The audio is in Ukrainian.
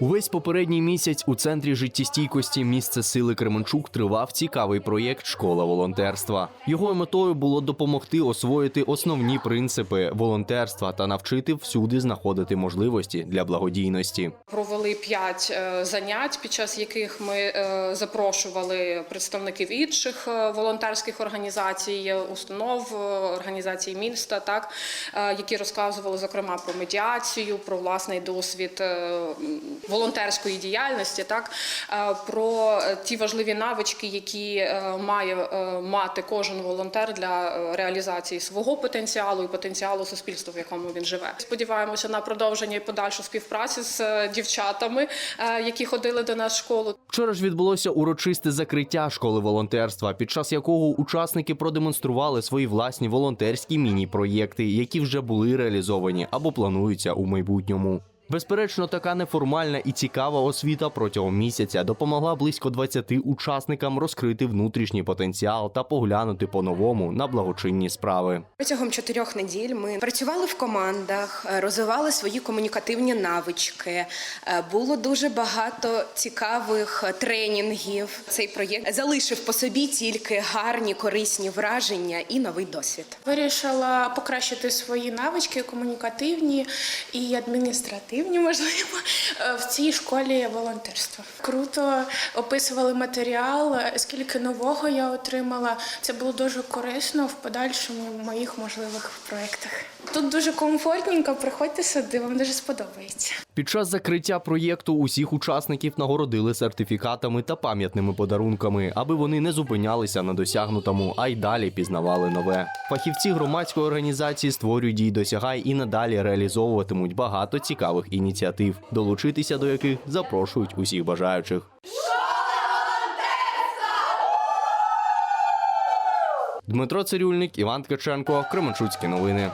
Увесь попередній місяць у центрі життєстійкості місце сили Кременчук тривав цікавий проєкт Школа волонтерства. Його метою було допомогти освоїти основні принципи волонтерства та навчити всюди знаходити можливості для благодійності. Провели п'ять е, занять, під час яких ми е, запрошували представників інших е, волонтерських організацій, установ, організацій міста, так які розказували зокрема про медіацію, про власний досвід волонтерської діяльності, так е, про ті важливі навички, які е, має е, мати кожен волонтер для реалізації свого потенціалу і потенціалу суспільства, в якому він живе. Сподіваємося на продовження і подальшу співпрацю з дівчатами, які ходили до нас в школу. Вчора ж відбулося урочисте закриття школи волонтерства, під час якого учасники продемонстрували свої власні волонтерські міні-проєкти, які вже були реалізовані або плануються у майбутньому. Безперечно, така неформальна і цікава освіта протягом місяця допомогла близько 20 учасникам розкрити внутрішній потенціал та поглянути по-новому на благочинні справи. Протягом чотирьох неділь ми працювали в командах, е, розвивали свої комунікативні навички. Е, Було дуже багато цікавих е, тренінгів. Цей проєкт залишив по собі тільки гарні, корисні враження і новий досвід. Вирішила покращити свої навички комунікативні і адміністративні, можливо, е, в цій школі волонтерства. Круто описували матеріал, е, скільки нового я отримала. Це було дуже корисно в подальшому моїх можливих проєктах. Тут дуже комфортненько, приходьте сюди, вам дуже сподобається. Під час закриття проєкту усіх учасників нагородили сертифікатами та пам'ятними подарунками, аби вони не зупинялися на досягнутому, а й далі пізнавали нове. Фахівці громадської організації створюють дій досягай і надалі реалізовуватимуть багато цікавих ініціатив, долучитися до яких запрошують усіх бажаючих. Дмитро Цирюльник, Іван Ткаченко, Кременчуцькі новини.